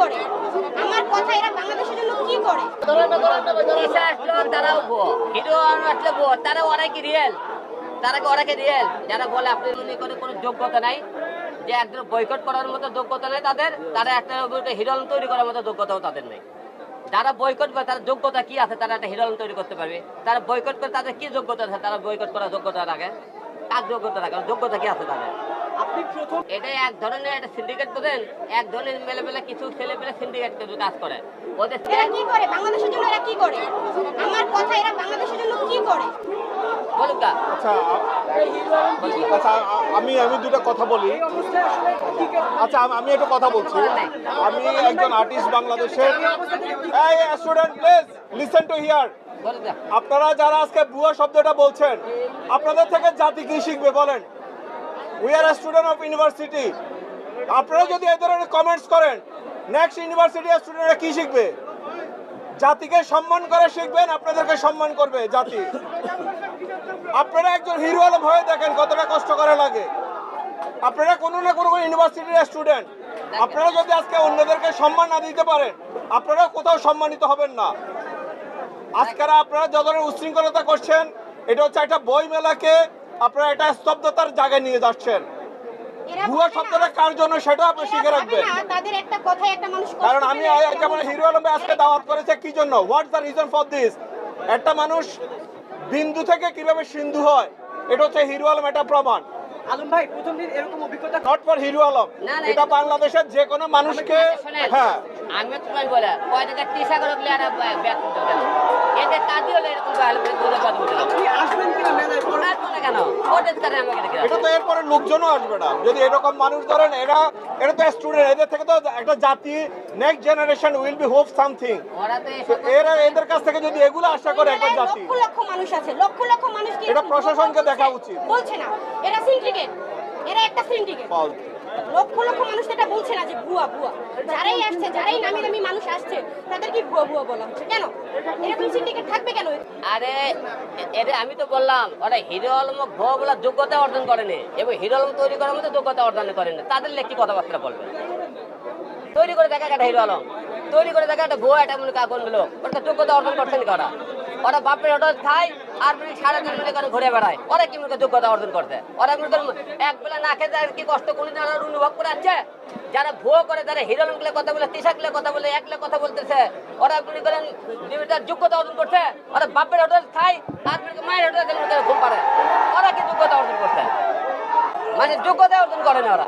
করে? আমার কথা এরা বাংলাদেশের জন্য কি করে? দিশা আসলো তারাও ভুয়ো হিরো আসলে ভুয়ো তারা ওরা কি রিয়েল তারা কি ওরা কি রিয়েল যারা বলে আপনি মনে করে কোনো যোগ্যতা নাই যে একজন বয়কট করার মতো যোগ্যতা নেই তাদের তারা একটা তৈরি করার মতো যোগ্যতাও তাদের নেই। যারা বয়কট করে তার যোগ্যতা কি আছে? তারা একটা হিরো তৈরি করতে পারবে। তারা বয়কট করে তাদের কি যোগ্যতা আছে? তারা বয়কট করার যোগ্যতা রাখে কার যোগ্যতা রাখে যোগ্যতা কি আছে তাদের? আপনি প্রথম এটা এক ধরনের একটা সিন্ডিকেট বোঝেন? এক ধরনের মেলে মেলে কিছু ছেলে পেলে সিন্ডিকেট কাজ করে। ওদের এরা কি করে? বাংলাদেশের জন্য এরা কি করে? আমার কথা এরা বাংলাদেশের জন্য কি করে? বলুক আচ্ছা আচ্ছা আমি আমি দুটো কথা বলি। আচ্ছা আমি- আমি একটা কথা বলছি। আমি একজন আর্টিস্ট বাংলাদেশের। এই student please listen to here আপনারা যারা আজকে ভুয়া শব্দটা বলছেন আপনাদের থেকে জাতি কি শিখবে বলেন। We are student of university আপনারা যদি এই ধরনের কমেন্টস করেন নেক্সট ইউনিভার্সিটি স্টুডেন্টরা কি শিখবে? জাতিকে সম্মান করে শিখবেন, আপনাদেরকে সম্মান করবে জাতি। আপনারা একজন হিরো আলম হয়ে দেখেন কতটা কষ্ট করে লাগে। আপনারা কোনো না কোনো ইউনিভার্সিটির স্টুডেন্ট আপনারা যদি আজকে অন্যদেরকে সম্মান না দিতে পারেন আপনারা কোথাও সম্মানিত হবেন না। আজকের আপনারা যত উশৃঙ্খলতা করছেন, এটা হচ্ছে একটা বই মেলাকে আপনারা একটা স্তব্ধতার জায়গায় নিয়ে যাচ্ছেন। ভুয়া শব্দটা কার জন্য সেটা আপনি শিখে রাখবেন। তাদের একটা কথায় একটা মানুষ কারণ আমি যেমন হিরো আলমে আজকে দাওয়াত করেছে কি জন্য? What's the reason for this একটা মানুষ বিন্দু থেকে কীভাবে সিন্ধু হয় এটা হচ্ছে হিরো আলম এটা প্রমাণ। আলম ভাই প্রথম দিন এরকম অভিজ্ঞতা নট ফর হিরো আলম। না, না, এটা এটা বাংলাদেশের যে কোনো মানুষকে হ্যাঁ। আমি তোমায় বলে করে এরকম আপনি আসবেন কিনা মেলায়? এটা তো এরপরে লোকজনও আসবে না। যদি এরকম মানুষ ধরেন এরা এটা তো স্টুডেন্ট এদের থেকে তো একটা জাতি next generation will be hope something এরা এদের কাছ থেকে যদি এগুলো আশা করে একটা জাতি। লক্ষ লক্ষ মানুষ আছে। লক্ষ লক্ষ মানুষ এটা প্রশাসনকে দেখা উচিত। বলছে না। এরা একটা সিন্ডিকেট লক্ষ লক্ষ মানুষ এটা বলছে না যে ভুয়া ভুয়া। যারাই আসছে যারাই নামি নামি মানুষ আসছে তাদের কি ভুয়া ভুয়া বলা হচ্ছে। কেন? এরকম সিন্ডিকেট থাকবে কেন? আরে এ- এদের আমি তো বললাম ওরা হিরো আলম ভুয়া বলার যোগ্যতা অর্জন করেনি। এবং হিরো আলম তৈরি করার মতো যোগ্যতা অর্জন করেনি। তাদের লেখ কি কথাবার্তা বলবে? তৈরি করে দেখা একটা হিরো আলম। তৈরি করে দেখা একটা ভুয়া একটা মনে কাগজ লোক। ওটা যোগ্যতা অর্জন করছেন কি ওরা? বাপের হোটেল খায় আর মানে মনে করে ঘুরে বেড়ায়। যোগ্যতা অর্জন করতে ওরা মনে এক বেলা না খেতে কি কষ্ট অনুভব করে আছে যারা ভুয়ো করে কথা বলে কথা বলে, একলে কথা বলতেছে, ওরা মনে করেন যোগ্যতা অর্জন করছে। ওরা বাপের হোটেল আর মায়ের হোটেল ঘুম পারে ওরা কি যোগ্যতা অর্জন করছে? মানে যোগ্যতা অর্জন করে না ওরা।